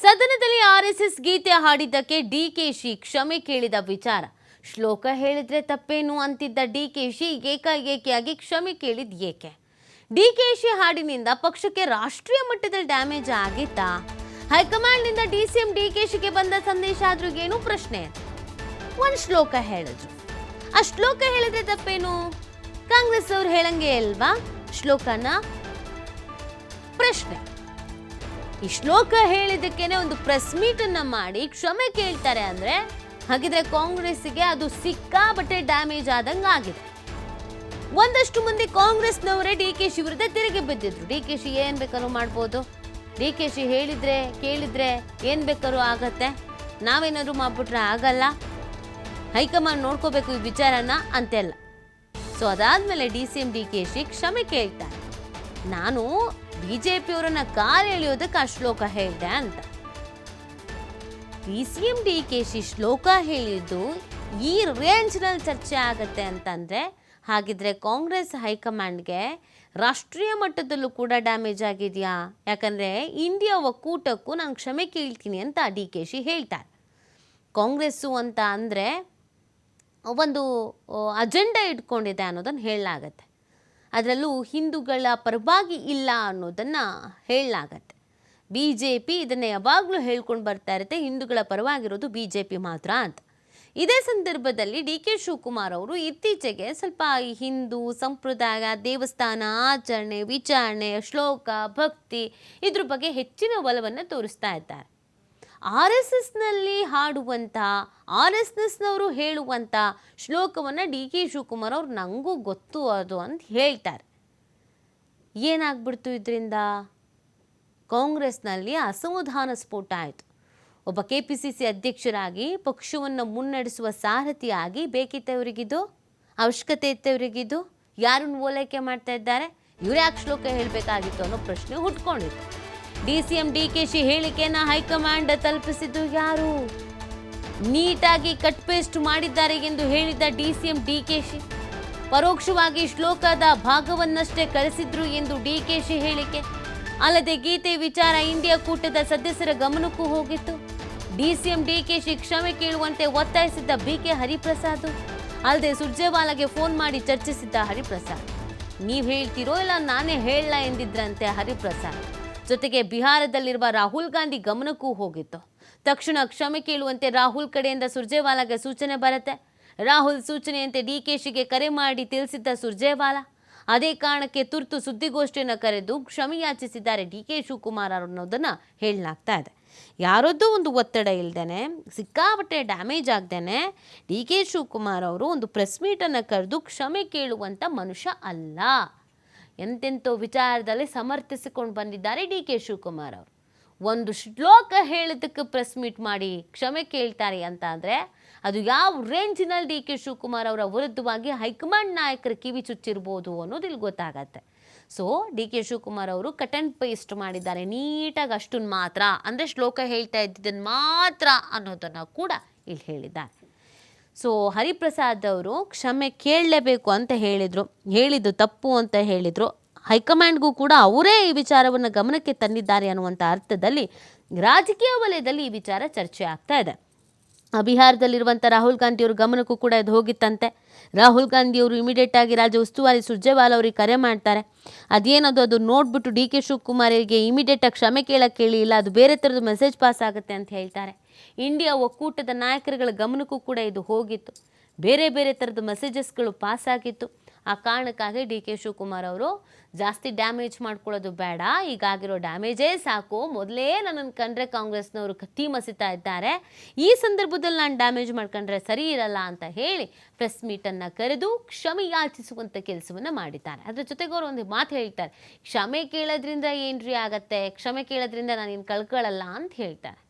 ಸದನದಲ್ಲಿ RSS Gita ಹಾಡಿದ್ದಕ್ಕೆ she ಕ್ಷಮೆ ಕೇಳಿದ ವಿಚಾರ. ಶ್ಲೋಕ ಹೇಳಿದ್ರೆ ತಪ್ಪೇನು ಅಂತಿದ್ದ ಡಿ ಕೆ ಶಿ ಏಕಾಏಕಿಯಾಗಿ ಕ್ಷಮೆ ಕೇಳಿದ ಏಕೆ? ಶಿ ಹಾಡಿನಿಂದ ಪಕ್ಷಕ್ಕೆ ರಾಷ್ಟ್ರೀಯ ಮಟ್ಟದಲ್ಲಿ ಡ್ಯಾಮೇಜ್ ಆಗಿತ್ತಾ? ಹೈಕಮಾಂಡ್ನಿಂದ ಡಿಸಿಎಂ ಶಿಗೆ ಬಂದ ಸಂದೇಶ ಆದ್ರೂ ಏನು ಪ್ರಶ್ನೆ ಒಂದು ಶ್ಲೋಕ ಹೇಳಿದ್ರು. ಆ ಶ್ಲೋಕ ಹೇಳಿದ್ರೆ ತಪ್ಪೇನು? ಕಾಂಗ್ರೆಸ್ ಅವ್ರು ಹೇಳಂಗೆ ಅಲ್ವಾ? ಶ್ಲೋಕನ ಪ್ರಶ್ನೆ. ಈ ಶ್ಲೋಕ ಹೇಳಿದ್ದಕ್ಕೇನೆ ಒಂದು ಪ್ರೆಸ್ ಮೀಟ್ ಅನ್ನ ಮಾಡಿ ಕ್ಷಮೆ ಕೇಳ್ತಾರೆ ಅಂದ್ರೆ ಹಾಗಿದ್ರೆ ಕಾಂಗ್ರೆಸ್ಗೆ ಅದು ಸಿಕ್ಕಾಬಟ್ಟೆ ಡ್ಯಾಮೇಜ್ ಆದಂಗೆ ಆಗಿದೆ. ಒಂದಷ್ಟು ಮಂದಿ ಕಾಂಗ್ರೆಸ್ನವರೇ ಡಿ ಕೆ ಶಿ ವಿರುದ್ಧ ತಿರುಗಿ ಬಿದ್ದಿದ್ರು. ಡಿ ಕೆ ಶಿ ಏನ್ ಬೇಕಾದ್ರೂ ಮಾಡ್ಬೋದು. ಡಿ ಕೆ ಶಿ ಹೇಳಿದ್ರೆ, ಕೇಳಿದ್ರೆ ಏನ್ ಬೇಕಾದ್ರೂ ಆಗತ್ತೆ. ನಾವೇನಾದ್ರು ಮಾಡ್ಬಿಟ್ರೆ ಆಗಲ್ಲ. ಹೈಕಮಾಂಡ್ ನೋಡ್ಕೋಬೇಕು ಈ ವಿಚಾರನ ಅಂತೆಲ್ಲ. ಸೊ ಅದಾದ್ಮೇಲೆ D C M, D K Shi ಕ್ಷಮೆ ಕೇಳ್ತಾರೆ. ನಾನು ಬಿಜೆಪಿಯವರನ್ನ ಕಾಲು ಎಳೆಯೋದಕ್ಕೆ ಆ ಶ್ಲೋಕ ಹೇಳಿದೆ ಅಂತ. B C M D K Shi ಶ್ಲೋಕ ಹೇಳಿದ್ದು ಈ ರೇಂಜ್ನಲ್ಲಿ ಚರ್ಚೆ ಆಗತ್ತೆ ಅಂತಂದ್ರೆ, ಹಾಗಿದ್ರೆ ಕಾಂಗ್ರೆಸ್ ಹೈಕಮಾಂಡ್ಗೆ ರಾಷ್ಟ್ರೀಯ ಮಟ್ಟದಲ್ಲೂ ಕೂಡ ಡ್ಯಾಮೇಜ್ ಆಗಿದೆಯಾ? ಯಾಕಂದ್ರೆ ಇಂಡಿಯಾ ಒಕ್ಕೂಟಕ್ಕೂ ನಾನು ಕ್ಷಮೆ ಕೇಳ್ತೀನಿ ಅಂತ ಡಿ ಕೆ ಶಿ ಹೇಳ್ತಾರೆ. ಕಾಂಗ್ರೆಸ್ಸು ಅಂತ ಅಂದರೆ ಒಂದು ಅಜೆಂಡಾ ಇಟ್ಕೊಂಡಿದೆ ಅನ್ನೋದನ್ನು ಹೇಳಲಾಗತ್ತೆ. ಅದರಲ್ಲೂ ಹಿಂದೂಗಳ ಪರವಾಗಿ ಇಲ್ಲ ಅನ್ನೋದನ್ನು ಹೇಳಲಾಗತ್ತೆ. ಬಿ ಜೆ ಪಿ ಇದನ್ನು ಯಾವಾಗಲೂ ಹೇಳ್ಕೊಂಡು ಬರ್ತಾ ಇರುತ್ತೆ, ಹಿಂದೂಗಳ ಪರವಾಗಿರೋದು ಬಿ ಜೆ ಪಿ ಮಾತ್ರ ಅಂತ. ಇದೇ ಸಂದರ್ಭದಲ್ಲಿ ಡಿ ಕೆ ಶಿವಕುಮಾರ್ ಅವರು ಇತ್ತೀಚೆಗೆ ಸ್ವಲ್ಪ ಹಿಂದೂ ಸಂಪ್ರದಾಯ, ದೇವಸ್ಥಾನ, ಆಚರಣೆ, ವಿಚಾರಣೆ, ಶ್ಲೋಕ, ಭಕ್ತಿ ಇದ್ರ ಬಗ್ಗೆ ಹೆಚ್ಚಿನ ಒಲವನ್ನು ತೋರಿಸ್ತಾ ಇದ್ದಾರೆ. ಆರ್ ಎಸ್ ಎಸ್ನಲ್ಲಿ ಹಾಡುವಂಥ, ಆರ್ ಎಸ್ ಎಸ್ನವರು ಹೇಳುವಂಥ ಶ್ಲೋಕವನ್ನು ಡಿ ಕೆ ಶಿವಕುಮಾರ್ ಅವ್ರು ನನಗೂ ಗೊತ್ತು ಅದು ಅಂತ ಹೇಳ್ತಾರೆ. ಏನಾಗ್ಬಿಡ್ತು ಇದರಿಂದ? ಕಾಂಗ್ರೆಸ್ನಲ್ಲಿ ಅಸಮಾಧಾನ ಸ್ಫೋಟ ಆಯಿತು. ಒಬ್ಬ ಕೆ ಪಿ ಸಿ ಸಿ ಅಧ್ಯಕ್ಷರಾಗಿ ಪಕ್ಷವನ್ನು ಮುನ್ನಡೆಸುವ ಸಾರಥಿಯಾಗಿ ಬೇಕಿತ್ತವರಿಗಿದು ಅವಶ್ಯಕತೆ ಇತ್ತವರಿಗಿದು ಯಾರನ್ನು ಓಲೈಕೆ ಮಾಡ್ತಾ ಇದ್ದಾರೆ? ಇವ್ರು ಯಾಕೆ ಶ್ಲೋಕ ಹೇಳಬೇಕಾಗಿತ್ತು ಅನ್ನೋ ಪ್ರಶ್ನೆ ಹುಟ್ಕೊಂಡಿತ್ತು D C M D K Shi ಹೇಳಿಕೆಯನ್ನ ಹೈಕಮಾಂಡ್ ತಲುಪಿಸಿದ್ದು ಯಾರು? ನೀಟಾಗಿ ಕಟ್ ಪೇಸ್ಟ್ ಮಾಡಿದ್ದಾರೆ ಎಂದು ಹೇಳಿದ್ದ ಡಿಸಿಎಂ ಡಿಕೆಶಿ. ಪರೋಕ್ಷವಾಗಿ ಶ್ಲೋಕದ ಭಾಗವನ್ನಷ್ಟೇ ಕಳಿಸಿದ್ರು ಎಂದು ಡಿಕೆಶಿ ಹೇಳಿಕೆ. ಅಲ್ಲದೆ ಗೀತೆ ವಿಚಾರ ಇಂಡಿಯಾ ಕೂಟದ ಸದಸ್ಯರ ಗಮನಕ್ಕೂ ಹೋಗಿತ್ತು. ಡಿಸಿಎಂ ಡಿಕೆಶಿ ಕ್ಷಮೆ ಕೇಳುವಂತೆ ಒತ್ತಾಯಿಸಿದ್ದ ಬಿಕೆ ಹರಿಪ್ರಸಾದ್. ಅಲ್ಲದೆ ಸುರ್ಜೇವಾಲಾಗೆ ಫೋನ್ ಮಾಡಿ ಚರ್ಚಿಸಿದ್ದ ಹರಿಪ್ರಸಾದ್. ನೀವು ಹೇಳ್ತಿರೋ ಇಲ್ಲ ನಾನೇ ಹೇಳಲ್ಲ ಎಂದಿದ್ರಂತೆ ಹರಿಪ್ರಸಾದ್. ಜೊತೆಗೆ ಬಿಹಾರದಲ್ಲಿರುವ ರಾಹುಲ್ ಗಾಂಧಿ ಗಮನಕ್ಕೂ ಹೋಗಿತ್ತು. ತಕ್ಷಣ ಕ್ಷಮೆ ಕೇಳುವಂತೆ ರಾಹುಲ್ ಕಡೆಯಿಂದ ಸುರ್ಜೇವಾಲಾಗೆ ಸೂಚನೆ ಬರುತ್ತೆ. ರಾಹುಲ್ ಸೂಚನೆಯಂತೆ ಡಿ ಕೆ ಶಿಗೆ ಕರೆ ಮಾಡಿ ತಿಳಿಸಿದ್ದ ಸುರ್ಜೇವಾಲಾ, ಅದೇ ಕಾರಣಕ್ಕೆ ತುರ್ತು ಸುದ್ದಿಗೋಷ್ಠಿಯನ್ನು ಕರೆದು ಕ್ಷಮೆಯಾಚಿಸಿದ್ದಾರೆ ಡಿ ಕೆ ಶಿವಕುಮಾರ್ ಅನ್ನೋದನ್ನು ಹೇಳಲಾಗ್ತಾ ಇದೆ. ಯಾರದ್ದೂ ಒಂದು ಒತ್ತಡ ಇಲ್ಲದೇನೆ ಸಿಕ್ಕಾಪಟ್ಟೆ ಡ್ಯಾಮೇಜ್ ಆಗ್ದೇನೆ ಡಿ ಕೆ ಶಿವಕುಮಾರ್ ಅವರು ಒಂದು ಪ್ರೆಸ್ ಮೀಟನ್ನು ಕರೆದು ಕ್ಷಮೆ ಕೇಳುವಂಥ ಮನುಷ್ಯ ಅಲ್ಲ. ಎಂತೆಂಥೋ ವಿಚಾರದಲ್ಲಿ ಸಮರ್ಥಿಸಿಕೊಂಡು ಬಂದಿದ್ದಾರೆ ಡಿ ಕೆ ಶಿವಕುಮಾರ್ ಅವರು. ಒಂದು ಶ್ಲೋಕ ಹೇಳಿದ್ದಕ್ಕೆ ಪ್ರೆಸ್ ಮೀಟ್ ಮಾಡಿ ಕ್ಷಮೆ ಕೇಳ್ತಾರೆ ಅಂತ ಅಂದರೆ ಅದು ಯಾವ ರೇಂಜಿನಲ್ಲಿ ಡಿ ಕೆ ಶಿವಕುಮಾರ್ ಅವರ ವಿರುದ್ಧವಾಗಿ ಹೈಕಮಾಂಡ್ ನಾಯಕರ ಕಿವಿ ಚುಚ್ಚಿರ್ಬೋದು ಅನ್ನೋದು ಇಲ್ಲಿ ಗೊತ್ತಾಗತ್ತೆ. ಸೊ ಡಿ ಕೆ ಶಿವಕುಮಾರ್ ಅವರು ಕಟ್ ಆ್ಯಂಡ್ ಪೇಸ್ಟ್ ಮಾಡಿದ್ದಾರೆ. ನೀಟಾಗಿ ಅಷ್ಟನ್ನು ಮಾತ್ರ ಅಂದರೆ ಶ್ಲೋಕ ಹೇಳ್ತಾ ಇದ್ದಿದ್ದನ್ನು ಮಾತ್ರ ಅನ್ನೋದನ್ನು ಕೂಡ ಇಲ್ಲಿ ಹೇಳಿದ್ದಾರೆ. ಸೊ ಹರಿಪ್ರಸಾದ್ ಅವರು ಕ್ಷಮೆ ಕೇಳಲೇಬೇಕು ಅಂತ ಹೇಳಿದರು, ಹೇಳಿದ್ದು ತಪ್ಪು ಅಂತ ಹೇಳಿದರು. ಹೈಕಮಾಂಡ್ಗೂ ಕೂಡ ಅವರೇ ಈ ವಿಚಾರವನ್ನು ಗಮನಕ್ಕೆ ತಂದಿದ್ದಾರೆ ಅನ್ನುವಂಥ ಅರ್ಥದಲ್ಲಿ ರಾಜಕೀಯ ವಲಯದಲ್ಲಿ ಈ ವಿಚಾರ ಚರ್ಚೆ ಆಗ್ತಾ ಇದೆ. ಬಿಹಾರದಲ್ಲಿರುವಂಥ ರಾಹುಲ್ ಗಾಂಧಿಯವ್ರ ಗಮನಕ್ಕೂ ಕೂಡ ಇದು ಹೋಗಿತ್ತಂತೆ. ರಾಹುಲ್ ಗಾಂಧಿಯವರು ಇಮಿಡಿಯೇಟ್ ಆಗಿ ರಾಜ್ಯ ಉಸ್ತುವಾರಿ ಸುರ್ಜೇವಾಲ ಅವರಿಗೆ ಕರೆ ಮಾಡ್ತಾರೆ. ಅದೇನದು ಅದು ನೋಡ್ಬಿಟ್ಟು ಡಿ ಕೆ ಶಿವಕುಮಾರಿಗೆ ಇಮಿಡಿಯೇಟಾಗಿ ಕ್ಷಮೆ ಕೇಳಕ್ಕೆ ಕೇಳಿ ಇಲ್ಲ ಅದು ಬೇರೆ ಥರದ ಮೆಸೇಜ್ ಪಾಸ್ ಆಗುತ್ತೆ ಅಂತ ಹೇಳ್ತಾರೆ. ಇಂಡಿಯಾ ಒಕ್ಕೂಟದ ನಾಯಕರುಗಳ ಗಮನಕ್ಕೂ ಕೂಡ ಇದು ಹೋಗಿತ್ತು. ಬೇರೆ ಬೇರೆ ಥರದ ಮೆಸೇಜಸ್ಗಳು ಪಾಸ್ ಆಗಿತ್ತು. ಆ ಕಾರಣಕ್ಕಾಗಿ ಡಿ ಕೆ ಶಿವಕುಮಾರ್ ಅವರು ಜಾಸ್ತಿ ಡ್ಯಾಮೇಜ್ ಮಾಡ್ಕೊಳ್ಳೋದು ಬೇಡ, ಈಗಾಗಿರೋ ಡ್ಯಾಮೇಜೇ ಸಾಕು. ಮೊದಲೇ ನನ್ನನ್ನು ಕಂಡ್ರೆ ಕಾಂಗ್ರೆಸ್ನವರು ಕತ್ತಿ ಮಸಿತಾ ಇದ್ದಾರೆ. ಈ ಸಂದರ್ಭದಲ್ಲಿ ನಾನು ಡ್ಯಾಮೇಜ್ ಮಾಡ್ಕೊಂಡ್ರೆ ಸರಿ ಇರಲ್ಲ ಅಂತ ಹೇಳಿ ಪ್ರೆಸ್ ಮೀಟನ್ನು ಕರೆದು ಕ್ಷಮೆ ಯಾಚಿಸುವಂಥ ಕೆಲಸವನ್ನು ಮಾಡಿದ್ದಾರೆ. ಅದ್ರ ಜೊತೆಗೆ ಅವರು ಒಂದು ಮಾತು ಹೇಳ್ತಾರೆ, ಕ್ಷಮೆ ಕೇಳೋದ್ರಿಂದ ಏನ್ರಿ ಆಗತ್ತೆ? ಕ್ಷಮೆ ಕೇಳೋದ್ರಿಂದ ನಾನು ಏನು ಕಳ್ಕೊಳ್ಳಲ್ಲ ಅಂತ ಹೇಳ್ತಾರೆ.